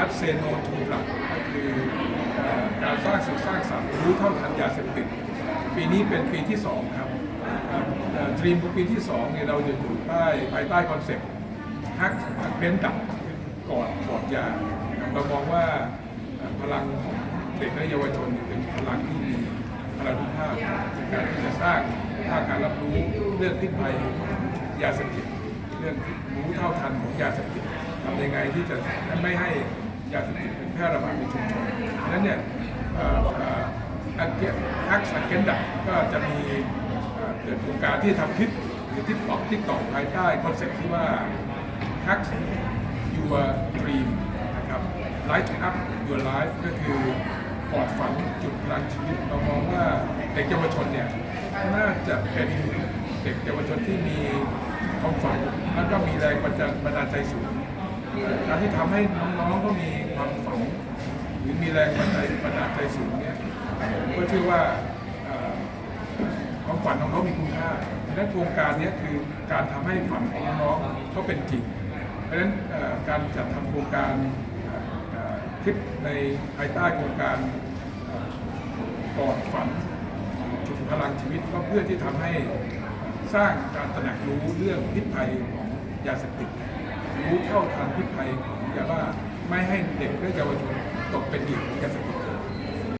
Start Say No to Drug ก็คือการสร้างสื่อสร้างสรรค์รู้เท่าทันยาเสพติด ปีนี้เป็นปีที่ 2 ครับดรีมปีที่2เนี่ยเราจะอยู่ใต้ภายใต้คอนเซ็ปต์ฮักเน้นดับก่อนก่อนยาเรามองว่าพลังของเด็กและเยาวชนเป็นพลังที่มีพลังภาพในการที่จะสร้างภาคการรับรู้เรื่องพิษภัยของยาเสพติดเรื่องรู้เท่าทันของยาเสพติดทำยังไงที่จะไม่ให้ ยาเสพติดเป็นแพร่ระบาดในชุมชนดังนั้นเนี่ยอันเกียฮักสังเกนดักก็จะมีเกิดโครงการที่ทำคลิปหรือทิปตอกทิปตอกภายใต้คอนเซ็ปต์ที่ว่า Hack Your Dream นะครับ Light Up Your Life ก็คือกอดฝันจุดพลังชีวิตเรามองว่าเด็กเยาวชนเนี่ยน่าจะเป็นเด็กเยาวชนที่มีความฝัน แล้วก็มีแรงบันดาลใจสูง การที่ทำให้น้องๆก็มีความฝันหรือมีแรงบันดาลบันดาลใจสูงเนี่ยก็เชื่อว่าเอ่อความฝันของเขามีคุณค่าดังนั้นโครงการนี้คือการทำให้ฝันของน้องๆเขาเป็นจริง เพราะฉะนั้นการจัดทำโครงการคลิปในภายใต้โครงการเอ่อกอดฝันจุดพลังชีวิตก็เพื่อที่ทำให้สร้างการตระหนักรู้เรื่องพิษภัยของยาเสพติด รู้เท่าทันพิษภัยของยาบ้าไม่ให้เด็กและเยาวชนตกเป็นเหยื่อของยาเสพติด